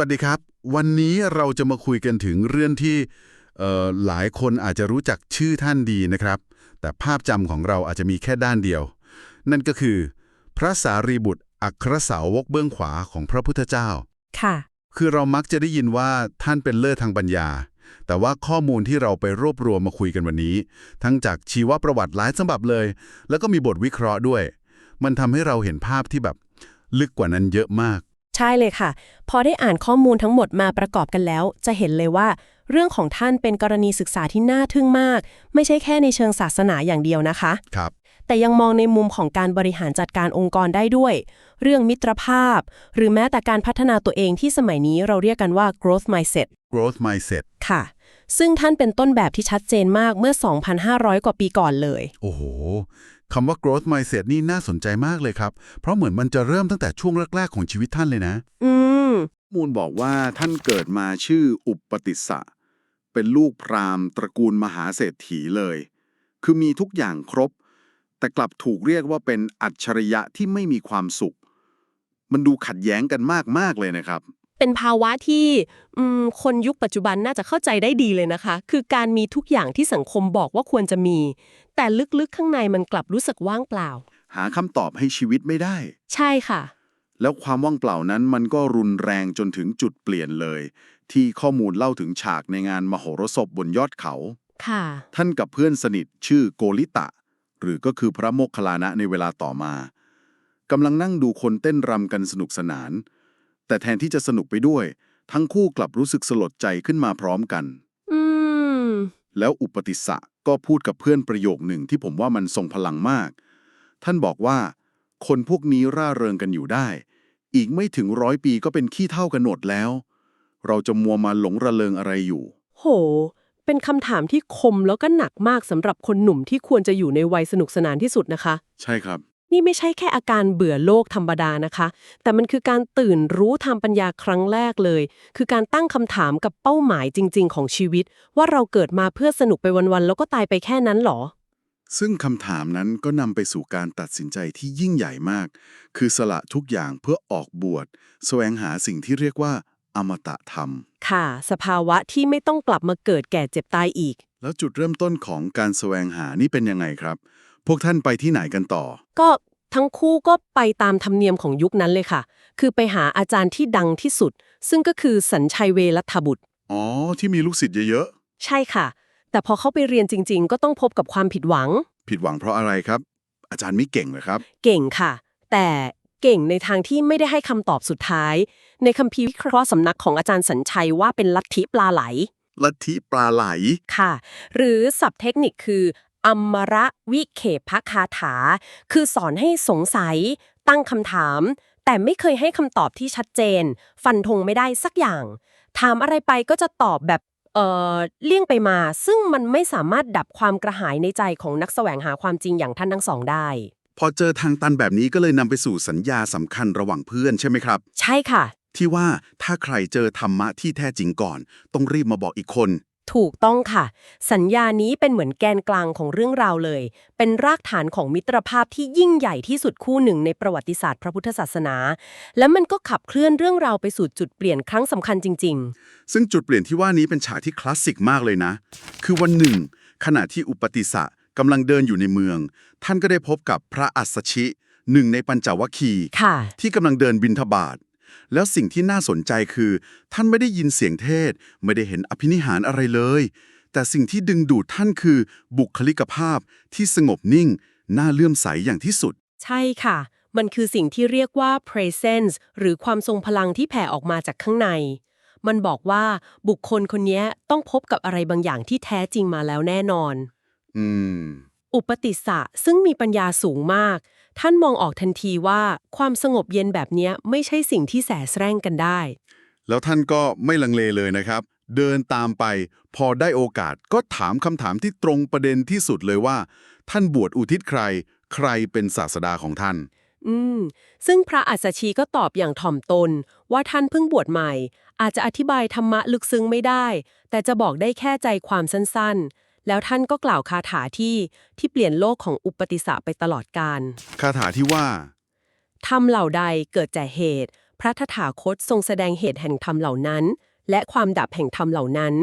วัสดีครับ วันนี้เราจะมาคุยกันถึงเรื่องที่เอ่อหลายคนอาจจะรู้จักชื่อท่านดีนะครับ แต่ภาพจำของเราอาจจะมีแค่ด้านเดียว นั่นก็คือ พระสารีบุตรอัครสาวกเบื้องขวาของพระพุทธเจ้า ค่ะ คือเรามักจะได้ยินว่าท่านเป็นเลิศทางปัญญา แต่ว่าข้อมูลที่เราไปรวบรวมมาคุยกันวันนี้ ทั้งจากชีวประวัติหลายฉบับเลย แล้วก็มีบทวิเคราะห์ด้วย มันทำให้เราเห็นภาพที่แบบลึกกว่านั้นเยอะมาก ใช่เลยค่ะ พอได้อ่านข้อมูลทั้งหมดมาประกอบกันแล้ว จะเห็นเลยว่า เรื่องของท่านเป็นกรณีศึกษาที่น่าทึ่งมาก ไม่ใช่แค่ในเชิงศาสนาอย่างเดียวนะคะครับแต่ยังมองในมุมของการบริหารจัดการองค์กรได้ด้วย เรื่องมิตรภาพ หรือแม้แต่การพัฒนาตัวเองที่สมัยนี้เราเรียกกันว่า growth mindset growth mindset ค่ะ ซึ่งท่านเป็นต้นแบบที่ชัดเจนมากเมื่อ 2,500 กว่าปีก่อนเลย โอ้โห คำว่า growth mindset นี่น่าสนใจมากเลยครับ เพราะเหมือนมันจะเริ่มตั้งแต่ช่วงแรก ๆ ของชีวิตท่านเลยนะ อืม มูลบอกว่าท่านเกิดมาชื่ออุปติสสะ เป็นลูกพราหมณ์ตระกูลมหาเศรษฐีเลย คือมีทุกอย่างครบ แต่กลับถูกเรียกว่าเป็นอัจฉริยะที่ไม่มีความสุข มันดูขัดแย้งกันมากๆเลยนะครับ เป็นภาวะที่อืมคนยุคปัจจุบันน่าจะเข้าใจได้ดีเลยนะคะ คือการมีทุกอย่างที่สังคมบอกว่าควรจะมี แต่ลึกๆข้างในมันกลับรู้สึกว่างเปล่า หาคำตอบให้ชีวิตไม่ได้ ใช่ค่ะ แล้วความว่างเปล่านั้นมันก็รุนแรงจนถึงจุดเปลี่ยนเลย ที่ข้อมูลเล่าถึงฉากในงานมโหรสพบนยอดเขาค่ะ ท่านกับเพื่อนสนิทชื่อโกลิตะ หรือก็คือพระโมคคัลลานะในเวลาต่อมากำลังนั่งดูคนเต้นรำกันสนุกสนาน แต่แทนที่จะสนุกไปด้วย ทั้งคู่กลับรู้สึกสลดใจขึ้นมาพร้อมกัน อืม แล้วอุปติสสะก็พูดกับเพื่อนประโยคหนึ่งที่ผมว่ามันทรงพลังมาก ท่านบอกว่า คนพวกนี้ร่าเริงกันอยู่ได้ อีกไม่ถึงร้อยปีก็เป็นขี้เท่ากันหมดแล้ว เราจะมัวมาหลงระเริงอะไรอยู่ โห เป็นคำถามที่คมแล้วก็หนักมากสำหรับคนหนุ่มที่ควรจะอยู่ในวัยสนุกสนานที่สุดนะคะ ใช่ครับ นี่ไม่ใช่แค่อาการเบื่อโลกธรรมดานะคะ แต่มันคือการตื่นรู้ทางปัญญาครั้งแรกเลย คือการตั้งคำถามกับเป้าหมายจริง ๆ ของชีวิต ว่าเราเกิดมาเพื่อสนุกไปวัน ๆ แล้วก็ตายไปแค่นั้นเหรอ ซึ่งคำถามนั้นก็นำไปสู่การตัดสินใจที่ยิ่งใหญ่มาก คือสละทุกอย่างเพื่อออกบวชแสวงหาสิ่งที่เรียกว่า อมตะธรรม ค่ะ สภาวะที่ไม่ต้องกลับมาเกิดแก่เจ็บตายอีก แล้วจุดเริ่มต้นของการแสวงหานี่เป็นยังไงครับ พวกท่านไปที่ไหนกันต่อ ก็ทั้งคู่ก็ไปตามธรรมเนียมของยุคนั้นเลยค่ะ คือไปหาอาจารย์ที่ดังที่สุด ซึ่งก็คือสัญชัยเวรัฐบุตร อ๋อ ที่มีลูกศิษย์เยอะใช่ค่ะ แต่พอเข้าไปเรียนจริง ๆ ก็ต้องพบกับความผิดหวังๆผิดหวังเพราะอะไรครับ อาจารย์ไม่เก่งเหรอครับ เก่งค่ะ แต่เก่งในทางที่ไม่ได้ให้คำตอบสุดท้าย ในคัมภีร์วิเคราะห์สำนักของอาจารย์สัญชัยว่าเป็นลัทธิปลาไหล ลัทธิปลาไหล ค่ะ หรือศัพท์เทคนิคคือ อมระวิเคปคาถา คือสอนให้สงสัย ตั้งคำถาม แต่ไม่เคยให้คำตอบที่ชัดเจน ฟันธงไม่ได้สักอย่าง ถามอะไรไปก็จะตอบแบบเอ่อเลี่ยงไปมา ซึ่งมันไม่สามารถดับความกระหายในใจของนักแสวงหาความจริงอย่างท่านทั้งสองได้ พอเจอทางตันแบบนี้ก็เลยนำไปสู่สัญญาสำคัญระหว่างเพื่อนใช่ไหมครับ ใช่ค่ะ ที่ว่าถ้าใครเจอธรรมะที่แท้จริงก่อน ต้องรีบมาบอกอีกคน ถูกต้องค่ะ สัญญานี้เป็นเหมือนแกนกลางของเรื่องราวเลย เป็นรากฐานของมิตรภาพที่ยิ่งใหญ่ที่สุดคู่หนึ่งในประวัติศาสตร์พระพุทธศาสนา และมันก็ขับเคลื่อนเรื่องราวไปสู่จุดเปลี่ยนครั้งสำคัญจริงซึ่งจุดเปลี่ยนที่ว่านี้เป็นฉากที่คลาสสิกมากเลยนะ คือวันหนึ่ง ขณะที่อุปติสสะกำลังเดินอยู่ในเมือง ท่านก็ได้พบกับพระอัสสชิ หนึ่งในปัญจวัคคีย์ๆค่ะที่กำลังเดินบินทบาท แล้วสิ่งที่น่าสนใจคือ ท่านไม่ได้ยินเสียงเทศ ไม่ได้เห็นอภินิหารอะไรเลย แต่สิ่งที่ดึงดูดท่านคือบุคลิกภาพที่สงบนิ่ง น่าเลื่อมใสอย่างที่สุด ใช่ค่ะ มันคือสิ่งที่เรียกว่า presence หรือความทรงพลังที่แผ่ออกมาจากข้างใน มันบอกว่าบุคคลคนนี้ต้องพบกับอะไรบางอย่างที่แท้จริงมาแล้วแน่นอน อืม อุปติสสะซึ่งมีปัญญาสูงมาก ท่านมองออกทันทีว่าความสงบเย็นแบบเนี้ยไม่ใช่สิ่งที่แสแสร้งกันได้ แล้วท่านก็ไม่ลังเลเลยนะครับ เดินตามไป พอได้โอกาสก็ถามคำถามที่ตรงประเด็นที่สุดเลยว่า ท่านบวชอุทิศใคร ใครเป็นศาสดาของท่าน อืม ซึ่งพระอัสสชีก็ตอบอย่างถ่อมตน ว่าท่านเพิ่งบวชใหม่ อาจจะอธิบายธรรมะลึกซึ้งไม่ได้ แต่จะบอกได้แค่ใจความสั้นๆ แล้วท่านก็กล่าวคาถาที่ที่เปลี่ยนโลกของอุปติสสะไปตลอดกาลคาถาที่ว่าทำเหล่าใดเกิดแต่เหตุ พระทถาคตทรงแสดงเหตุแห่งธรรมเหล่านั้น และความดับแห่งธรรมเหล่านั้น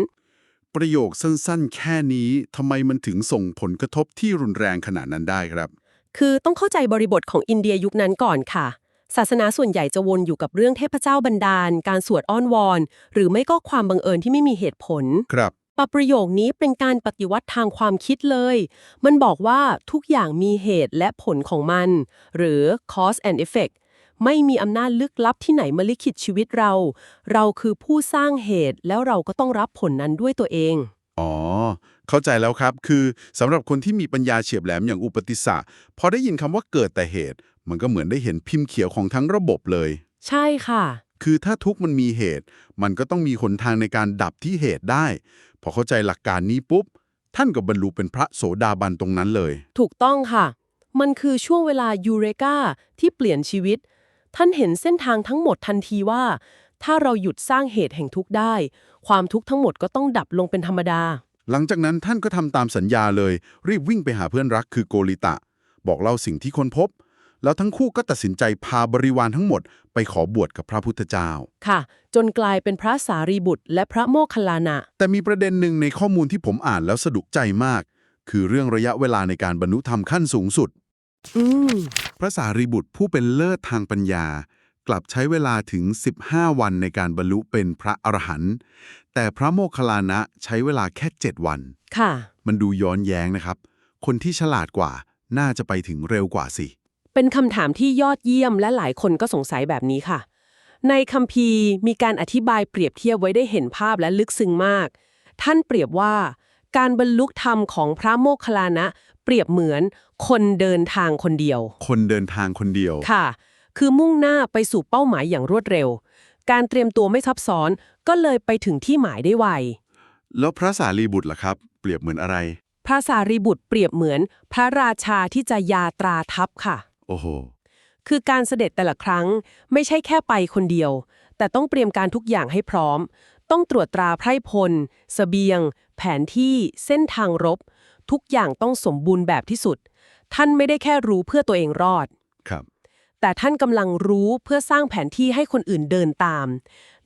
ประโยคสั้นๆ แค่นี้ทำไมมันถึงส่งผลกระทบที่รุนแรงขนาดนั้นได้ครับ คือต้องเข้าใจบริบทของอินเดียยุคนั้นก่อนค่ะศาสนาส่วนใหญ่จะวนอยู่กับเรื่องเทพเจ้าบันดาล การสวดอ้อนวอน หรือไม่ก็ความบังเอิญที่ไม่มีเหตุผล ครับ ปะประโยคนี้เป็นการปฏิวัติทางความคิดเลย มันบอกว่าทุกอย่างมีเหตุและผลของมัน หรือ cause and effect ไม่มีอำนาจลึกลับที่ไหนมาลิขิตชีวิตเรา เราคือผู้สร้างเหตุแล้วเราก็ต้องรับผลนั้นด้วยตัวเอง อ๋อ เข้าใจแล้วครับ คือสำหรับคนที่มีปัญญาเฉียบแหลมอย่างอุปติสสะพอได้ยินคำว่าเกิดแต่เหตุ มันก็เหมือนได้เห็นพิมพ์เขียวของทั้งระบบเลย ใช่ค่ะ คือถ้าทุกข์มันมีเหตุ มันก็ต้องมีหนทางในการดับที่เหตุได้ พอเข้าใจหลักการนี้ปุ๊บ ท่านก็บรรลุเป็นพระโสดาบันตรงนั้นเลย ถูกต้องค่ะ มันคือช่วงเวลายูเรกาที่เปลี่ยนชีวิต ท่านเห็นเส้นทางทั้งหมดทันทีว่า ถ้าเราหยุดสร้างเหตุแห่งทุกข์ได้ ความทุกข์ทั้งหมดก็ต้องดับลงเป็นธรรมดา หลังจากนั้นท่านก็ทำตามสัญญาเลย รีบวิ่งไปหาเพื่อนรักคือโกริตะ บอกเล่าสิ่งที่ค้นพบ แล้วทั้งคู่ก็ตัดสินใจพาบริวารทั้งหมดไปขอบวชกับพระพุทธเจ้า ค่ะ จนกลายเป็นพระสารีบุตร และพระโมคคัลลานะ แต่มีประเด็นหนึ่งในข้อมูลที่ผมอ่านแล้วสะดุกใจมาก คือเรื่องระยะเวลาในการบรรลุธรรมขั้นสูงสุด อืม พระสารีบุตรผู้เป็นเลิศทางปัญญา กลับใช้เวลาถึง 15 วันในการบรรลุเป็นพระอรหันต์แต่พระโมคคัลลานะใช้เวลาแค่ 7 วัน ค่ะ มันดูย้อนแย้งนะครับ คนที่ฉลาดกว่าน่าจะไปถึงเร็วกว่าสิ เป็นคำถามที่ยอดเยี่ยมและหลายคนก็สงสัยแบบนี้ค่ะ ในคัมภีร์มีการอธิบายเปรียบเทียบไว้ได้เห็นภาพและลึกซึ้งมาก ท่านเปรียบว่า การบรรลุธรรมของพระโมคคัลลานะ เปรียบเหมือนคนเดินทางคนเดียว คนเดินทางคนเดียว ค่ะ คือมุ่งหน้าไปสู่เป้าหมายอย่างรวดเร็ว การเตรียมตัวไม่ซับซ้อนก็เลยไปถึงที่หมายได้ไว แล้วพระสารีบุตรล่ะครับ เปรียบเหมือนอะไร พระสารีบุตรเปรียบเหมือนพระราชาที่จะยาตราทัพค่ะ โอ้โห คือการเสด็จแต่ละครั้งไม่ใช่แค่ไปคนเดียว แต่ต้องเตรียมการทุกอย่างให้พร้อม ต้องตรวจตราไพร่พลสเสบียง แผนที่เส้นทางรบ ทุกอย่างต้องสมบูรณ์แบบที่สุด ท่านไม่ได้แค่รู้เพื่อตัวเองรอด ครับ แต่ท่านกำลังรู้เพื่อสร้างแผนที่ให้คนอื่นเดินตาม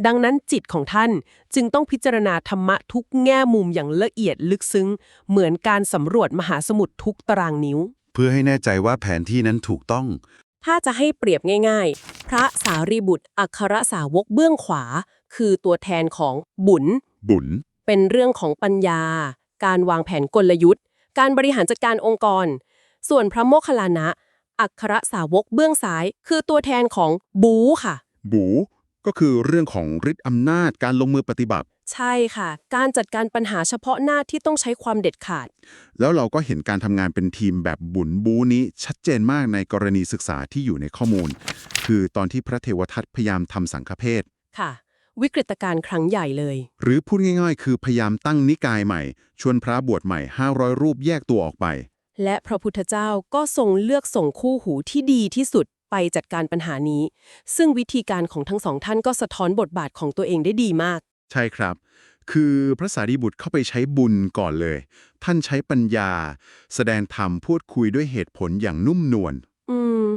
ดังนั้นจิตของท่านจึงต้องพิจารณาธรรมะทุกแง่มุมอย่างละเอียดลึกซึ้ง เหมือนการสำรวจมหาสมุทรทุกตารางนิ้วเพื่อให้แน่ใจว่าแผนที่นั้นถูกต้อง ถ้าจะให้เปรียบง่ายๆ พระสารีบุตรอัครสาวกเบื้องขวา คือตัวแทนของบุญ บุญ เป็นเรื่องของปัญญา การวางแผนกลยุทธ์ การบริหารจัดการองค์กร ส่วนพระโมคคัลลานะ อัครสาวกเบื้องซ้าย คือตัวแทนของบูค่ะ บู ก็คือเรื่องของฤทธิ์อำนาจการลงมือปฏิบัติ ใช่ค่ะ การจัดการปัญหาเฉพาะหน้าที่ต้องใช้ความเด็ดขาด แล้วเราก็เห็นการทำงานเป็นทีมแบบบุญบูนี้ชัดเจนมากในกรณีศึกษาที่อยู่ในข้อมูล คือตอนที่พระเทวทัตพยายามทำสังฆเพศค่ะ วิกฤตการณ์ครั้งใหญ่เลย หรือพูดง่ายๆ คือพยายามตั้งนิกายใหม่ ชวนพระบวชใหม่ 500 รูปแยกตัวออกไป และพระพุทธเจ้าก็ทรงเลือกส่งคู่หูที่ดีที่สุดไปจัดการปัญหานี้ ซึ่งวิธีการของทั้งสองท่านก็สะท้อนบทบาทของตัวเองได้ดีมาก ใช่ครับ คือพระสารีบุตรเข้าไปใช้บุญก่อนเลย ท่านใช้ปัญญา แสดงธรรมพูดคุยด้วยเหตุผลอย่างนุ่มนวลอืม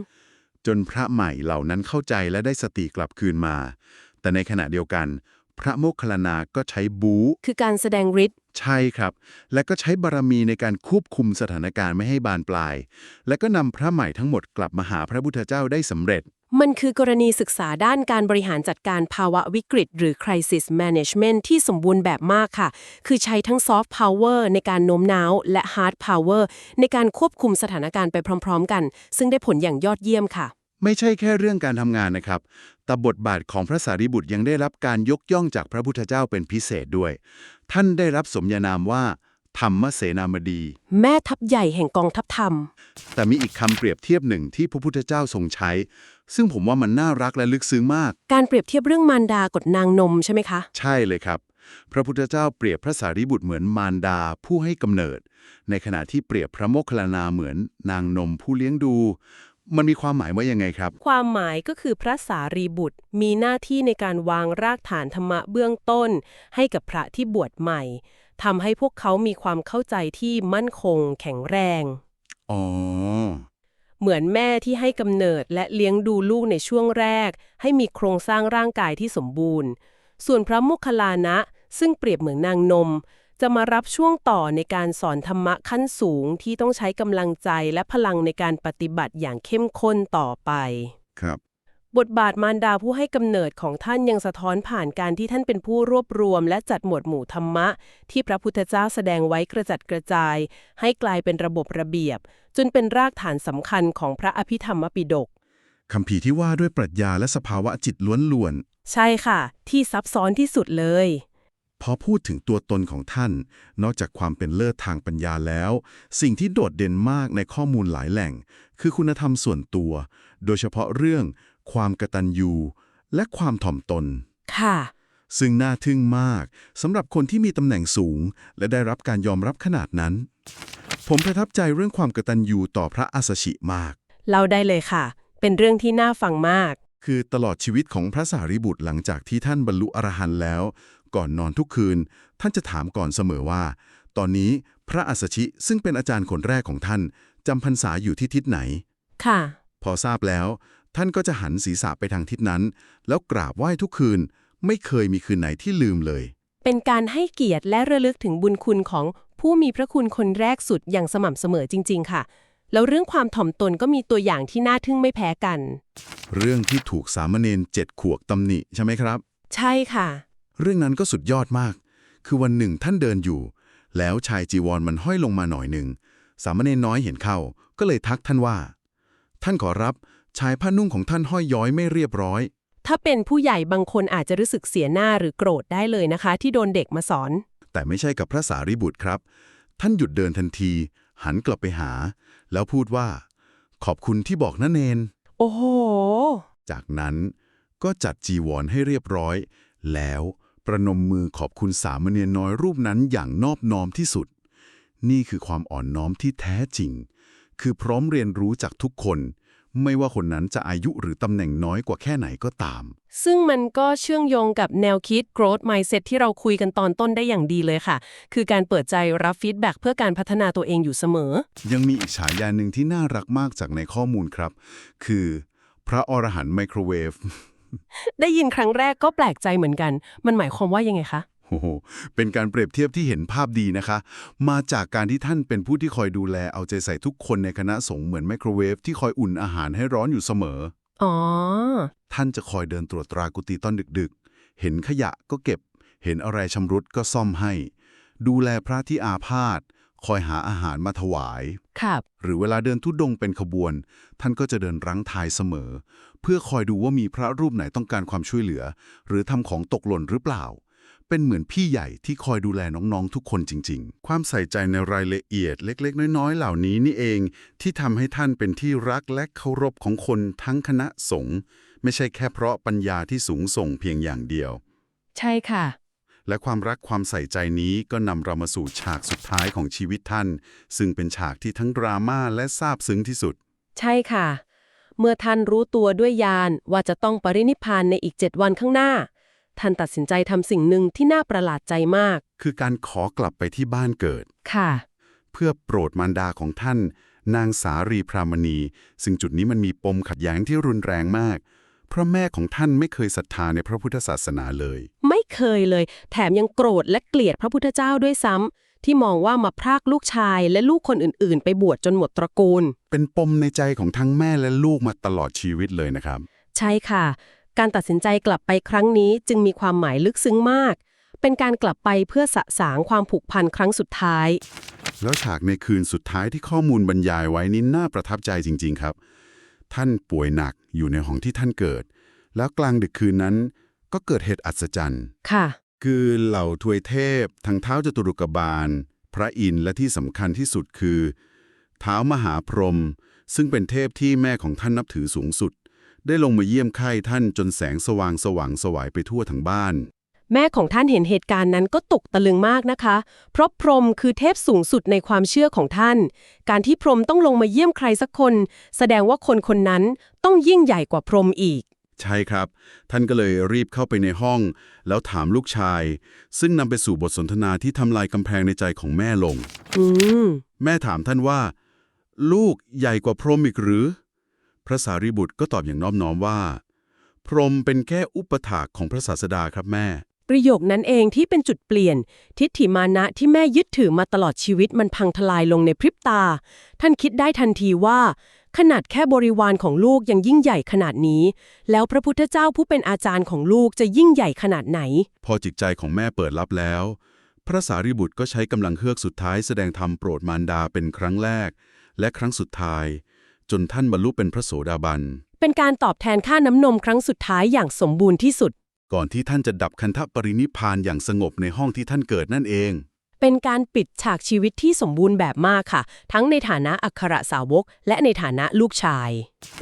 จนพระใหม่เหล่านั้นเข้าใจและได้สติกลับคืนมา แต่ในขณะเดียวกัน พระโมคคัลลานาก็ใช้บูคือการแสดงฤทธิ์ใช่ครับ และก็ใช้บารมีในการควบคุมสถานการณ์ไม่ให้บานปลาย และก็นำพระใหม่ทั้งหมดกลับมาหาพระพุทธเจ้าได้สำเร็จ มันคือกรณีศึกษาด้านการบริหารจัดการภาวะวิกฤต หรือ crisis management ที่สมบูรณ์แบบมากค่ะ คือใช้ทั้ง soft power ในการโน้มน้าว และ hard power ในการควบคุมสถานการณ์ไปพร้อม ๆ กัน ซึ่งได้ผลอย่างยอดเยี่ยมค่ะ ไม่ใช่แค่เรื่องการทำงานนะครับ แต่บทบาทของพระสารีบุตรยังได้รับการยกย่องจากพระพุทธเจ้าเป็นพิเศษด้วย ท่านได้รับสมญานามว่าธรรมเสนามดี แม่ทัพใหญ่แห่งกองทัพธรรม แต่มีอีกคำเปรียบเทียบหนึ่งที่พระพุทธเจ้าทรงใช้ ซึ่งผมว่ามันน่ารักและลึกซึ้งมาก การเปรียบเทียบเรื่องมารดากดนางนมใช่ไหมคะ ใช่เลยครับ พระพุทธเจ้าเปรียบพระสารีบุตรเหมือนมารดาผู้ให้กำเนิด ในขณะที่เปรียบพระโมคคัลลานาเหมือนนางนมผู้เลี้ยงดู มันมีความหมายว่ายังไงครับ ความหมายก็คือพระสารีบุตรมีหน้าที่ในการวางรากฐานธรรมะเบื้องต้น ให้กับพระที่บวชใหม่ทำให้พวกเขามีความเข้าใจที่มั่นคง แข็งแรง อ๋อ เหมือนแม่ที่ให้กำเนิดและเลี้ยงดูลูกในช่วงแรก ให้มีโครงสร้างร่างกายที่สมบูรณ์ ส่วนพระโมคคัลลานะ ซึ่งเปรียบเหมือนนางนม จะมารับช่วงต่อในการสอนธรรมะขั้นสูงที่ต้องใช้กำลังใจและพลังในการปฏิบัติอย่างเข้มข้นต่อไป ครับ บทบาทมารดาผู้ให้กำเนิดของท่านยังสะท้อนผ่านการที่ท่านเป็นผู้รวบรวม และจัดหมวดหมู่ธรรมะ ที่พระพุทธเจ้าแสดงไว้กระจัดกระจาย ให้กลายเป็นระบบระเบียบ จนเป็นรากฐานสำคัญของพระอภิธรรมปิฎกคำพีร์ที่ว่าด้วยปรัชญาและสภาวะจิตล้วนใช่ค่ะ ที่ซับซ้อนที่สุดเลยๆพอพูดถึงตัวตนของท่าน นอกจากความเป็นเลิศทางปัญญาแล้ว สิ่งที่โดดเด่นมากในข้อมูลหลายแหล่ง คือคุณธรรมส่วนตัว โดยเฉพาะเรื่อง ความกตัญญูและความถ่อมตน ค่ะ ซึ่งน่าทึ่งมากสำหรับคนที่มีตำแหน่งสูง และได้รับการยอมรับขนาดนั้น ผมประทับใจเรื่องความกตัญญูต่อพระอาสชิมากเล่าได้เลยค่ะ เป็นเรื่องที่น่าฟังมาก คือตลอดชีวิตของพระสารีบุตรหลังจากที่ท่านบรรลุอรหันต์แล้ว ก่อนนอนทุกคืน ท่านจะถามก่อนเสมอว่า ตอนนี้พระอัสสชิซึ่งเป็นอาจารย์คนแรกของท่านจำพรรษาอยู่ที่ทิศไหน ค่ะ พอทราบแล้ว ท่านก็จะหันศีรษะไปทางทิศนั้น แล้วกราบไหว้ทุกคืน ไม่เคยมีคืนไหนที่ลืมเลย เป็นการให้เกียรติและระลึกถึงบุญคุณของผู้มีพระคุณคนแรกสุดอย่างสม่ำเสมอจริง ๆ ค่ะ แล้วเรื่องความถ่อมตนก็มีตัวอย่างที่น่าทึ่งไม่แพ้กัน เรื่องที่ถูกสามเณรเจ็ดขวบตำหนิใช่ไหมครับ ใช่ค่ะ เรื่องนั้นก็สุดยอดมาก คือวันหนึ่งท่านเดินอยู่ แล้วชายจีวรมันห้อยลงมาหน่อยหนึ่งสามเณรน้อยเห็นเข้า ก็เลยทักท่านว่า ท่านขอรับ ชายผ้านุ่งของท่านห้อยย้อยไม่เรียบร้อย ถ้าเป็นผู้ใหญ่บางคนอาจจะรู้สึกเสียหน้าหรือโกรธได้เลยนะคะ ที่โดนเด็กมาสอน แต่ไม่ใช่กับพระสารีบุตรครับ ท่านหยุดเดินทันที หันกลับไปหา แล้วพูดว่า ขอบคุณที่บอกนะเนน โอ้โห จากนั้นก็จัดจีวรให้เรียบร้อย แล้วประนมมือขอบคุณสามเณรน้อยรูปนั้นอย่างนอบน้อมที่สุด นี่คือความอ่อนน้อมที่แท้จริง คือพร้อมเรียนรู้จากทุกคน ไม่ว่าคนนั้นจะอายุหรือตำแหน่งน้อยกว่าแค่ไหนก็ตาม ซึ่งมันก็เชื่อมโยงกับแนวคิด growth mindset ที่เราคุยกันตอนต้นได้อย่างดีเลยค่ะ คือการเปิดใจรับฟีดแบ็กเพื่อการพัฒนาตัวเองอยู่เสมอ ยังมีอีกฉายาหนึ่งที่น่ารักมากจากในข้อมูลครับ คือ พระอรหันต์ไมโครเวฟ ได้ยินครั้งแรกก็แปลกใจเหมือนกัน มันหมายความว่ายังไงคะ โอ้โห เป็นการเปรียบเทียบที่เห็นภาพดีนะคะ มาจากการที่ท่านเป็นผู้ที่คอยดูแลเอาใจใส่ทุกคนในคณะสงฆ์เหมือนไมโครเวฟที่คอยอุ่นอาหารให้ร้อนอยู่เสมอ อ๋อ ท่านจะคอยเดินตรวจตรากุฏิตอนดึกๆ เห็นขยะก็เก็บ เห็นอะไรชำรุดก็ซ่อมให้ ดูแลพระที่อาพาธ คอยหาอาหารมาถวาย ครับ หรือเวลาเดินทุดงค์เป็นขบวน ท่านก็จะเดินรั้งท้ายเสมอ เพื่อคอยดูว่ามีพระรูปไหนต้องการความช่วยเหลือ หรือทำของตกหล่นหรือเปล่า เป็นเหมือนพี่ใหญ่ที่คอยดูแลน้องๆ ทุกคนจริง ๆ ความใส่ใจในรายละเอียดเล็ก ๆ น้อย ๆ เหล่านี้นี่เอง ที่ทำให้ท่านเป็นที่รักและเคารพของคนทั้งคณะสงฆ์ไม่ใช่แค่เพราะปัญญาที่สูงส่งเพียงอย่างเดียว ใช่ค่ะ และความรักความใส่ใจนี้ก็นำเรามาสู่ฉากสุดท้ายของชีวิตท่าน ซึ่งเป็นฉากที่ทั้งดราม่าและซาบซึ้งที่สุด ใช่ค่ะ เมื่อท่านรู้ตัวด้วยญาณว่าจะต้องปรินิพพานในอีกเจ็ดวันข้างหน้า ท่านตัดสินใจทำสิ่งหนึ่งที่น่าประหลาดใจมาก คือการขอกลับไปที่บ้านเกิด ค่ะ เพื่อโปรดมารดาของท่าน นางสารีพรามณี ซึ่งจุดนี้มันมีปมขัดแย้งที่รุนแรงมาก เพราะแม่ของท่านไม่เคยศรัทธาในพระพุทธศาสนาเลย ไม่เคยเลย แถมยังโกรธและเกลียดพระพุทธเจ้าด้วยซ้ำที่มองว่ามาพรากลูกชายและลูกคนอื่น ๆ ไปบวชจนหมดตระกูล เป็นปมในใจของทั้งแม่และลูกมาตลอดชีวิตเลยนะครับ ใช่ค่ะ การตัดสินใจกลับไปครั้งนี้จึงมีความหมายลึกซึ้งมาก เป็นการกลับไปเพื่อสะสางความผูกพันครั้งสุดท้าย แล้วฉากในคืนสุดท้ายที่ข้อมูลบรรยายไว้นี้น่าประทับใจจริง ๆ ครับ ท่านป่วยหนักอยู่ในห้องที่ท่านเกิด แล้วกลางดึกคืนนั้น ก็เกิดเหตุอัศจรรย์ค่ะ คือเหล่าทวยเทพทั้งเท้าจตุรุกบาล พระอินทร์และที่สำคัญที่สุดคือเท้ามหาพรหมซึ่งเป็นเทพที่แม่ของท่านนับถือสูงสุด ได้ลงมาเยี่ยมไข้ท่านจนแสงสว่างสว่างสวายไปทั่วทั้งบ้าน แม่ของท่านเห็นเหตุการณ์นั้นก็ตกตะลึงมากนะคะ เพราะพรหมคือเทพสูงสุดในความเชื่อของท่าน การที่พรหมต้องลงมาเยี่ยมใครสักคน แสดงว่าคนคนนั้นต้องยิ่งใหญ่กว่าพรหมอีก ใช่ครับ ท่านก็เลยรีบเข้าไปในห้อง แล้วถามลูกชาย ซึ่งนำไปสู่บทสนทนาที่ทำลายกำแพงในใจของแม่ลง อืม แม่ถามท่านว่า ลูกใหญ่กว่าพรหมอีกหรือ พระสารีบุตรก็ตอบอย่างน้อมน้อมว่า พรหมเป็นแค่อุปถากของพระศาสดาครับแม่ ประโยคนั้นเองที่เป็นจุดเปลี่ยน ทิฏฐิมานะที่แม่ยึดถือมาตลอดชีวิตมันพังทลายลงในพริบตา ท่านคิดได้ทันทีว่า ขนาดแค่บริวารของลูกยังยิ่งใหญ่ขนาดนี้ แล้วพระพุทธเจ้าผู้เป็นอาจารย์ของลูกจะยิ่งใหญ่ขนาดไหน พอจิตใจของแม่เปิดรับแล้ว พระสารีบุตรก็ใช้กำลังเฮือกสุดท้ายแสดงธรรมโปรดมารดาเป็นครั้งแรก และครั้งสุดท้าย จนท่านบรรลุเป็นพระโสดาบัน เป็นการตอบแทนค่าน้ำนมครั้งสุดท้ายอย่างสมบูรณ์ที่สุด ก่อนที่ท่านจะดับคันธปรินิพพานอย่างสงบในห้องที่ท่านเกิดนั่นเอง เป็นการปิดฉากชีวิตที่สมบูรณ์แบบมากค่ะ ทั้งในฐานะอัครสาวก และในฐานะลูกชาย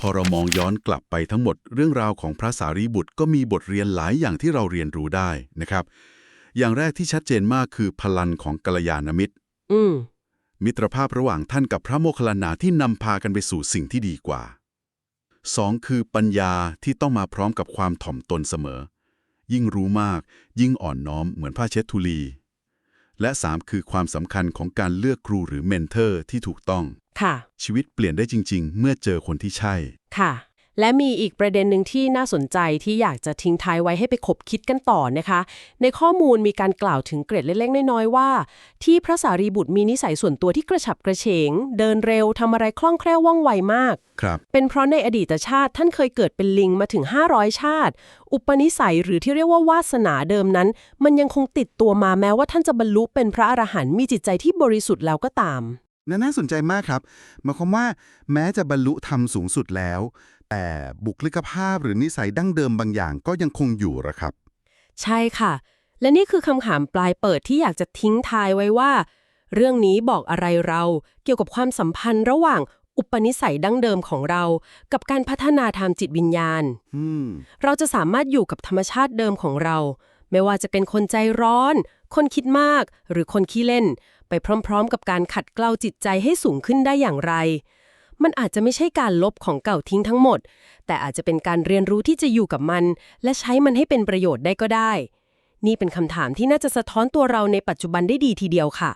พอเรามองย้อนกลับไปทั้งหมดเรื่องราวของพระสารีบุตรก็มีบทเรียนหลายอย่างที่เราเรียนรู้ได้นะครับ อย่างแรกที่ชัดเจนมากคือพลังของกัลยาณมิตร อืม มิตรภาพระหว่างท่านกับพระโมคคัลลานะที่นำพากันไปสู่สิ่งที่ดีกว่า 2. คือปัญญาที่ต้องมาพร้อมกับความถ่อมตนเสมอ ยิ่งรู้มาก ยิ่งอ่อนน้อมเหมือนผ้าเช็ดทุลี และ 3. คือความสำคัญของการเลือกครูหรือเมนเทอร์ที่ถูกต้อง ค่ะ ชีวิตเปลี่ยนได้จริง ๆ เมื่อเจอคนที่ใช่ ค่ะ และมีอีกประเด็นหนึ่งที่น่าสนใจที่อยากจะทิ้งท้ายไว้ให้ไปคบคิดกันต่อนะคะ ในข้อมูลมีการกล่าวถึงเกร็ดเล็กๆน้อยๆว่า ที่พระสารีบุตรมีนิสัยส่วนตัวที่กระฉับกระเฉง เดินเร็วทำอะไรคล่องแคล่วว่องไวมาก ครับ เป็นเพราะในอดีตชาติท่านเคยเกิดเป็นลิงมาถึง 500 ชาติ อุปนิสัยหรือที่เรียกว่าวาสนาเดิมนั้น มันยังคงติดตัวมาแม้ว่าท่านจะบรรลุเป็นพระอรหันต์มีจิตใจที่บริสุทธิ์แล้วก็ตามน่าน่าสนใจมากครับหมายความว่า แม้จะบรรลุธรรมสูงสุดแล้ว แต่บุคลิกภาพหรือนิสัยดั้งเดิมบางอย่างก็ยังคงอยู่หรอครับ ใช่ค่ะ และนี่คือคำถามปลายเปิดที่อยากจะทิ้งทายไว้ว่า เรื่องนี้บอกอะไรเราเกี่ยวกับความสัมพันธ์ระหว่างอุปนิสัยดั้งเดิมของเรา กับการพัฒนาทางจิตวิญญาณอืมเราจะสามารถอยู่กับธรรมชาติเดิมของเรา ไม่ว่าจะเป็นคนใจร้อน คนคิดมาก หรือคนขี้เล่น ไปพร้อม ๆ กับการขัดเกลาจิตใจให้สูงขึ้นได้อย่างไร มันอาจจะไม่ใช่การลบของเก่าทิ้งทั้งหมด แต่อาจจะเป็นการเรียนรู้ที่จะอยู่กับมัน และใช้มันให้เป็นประโยชน์ได้ก็ได้ นี่เป็นคำถามที่น่าจะสะท้อนตัวเราในปัจจุบันได้ดีทีเดียวค่ะ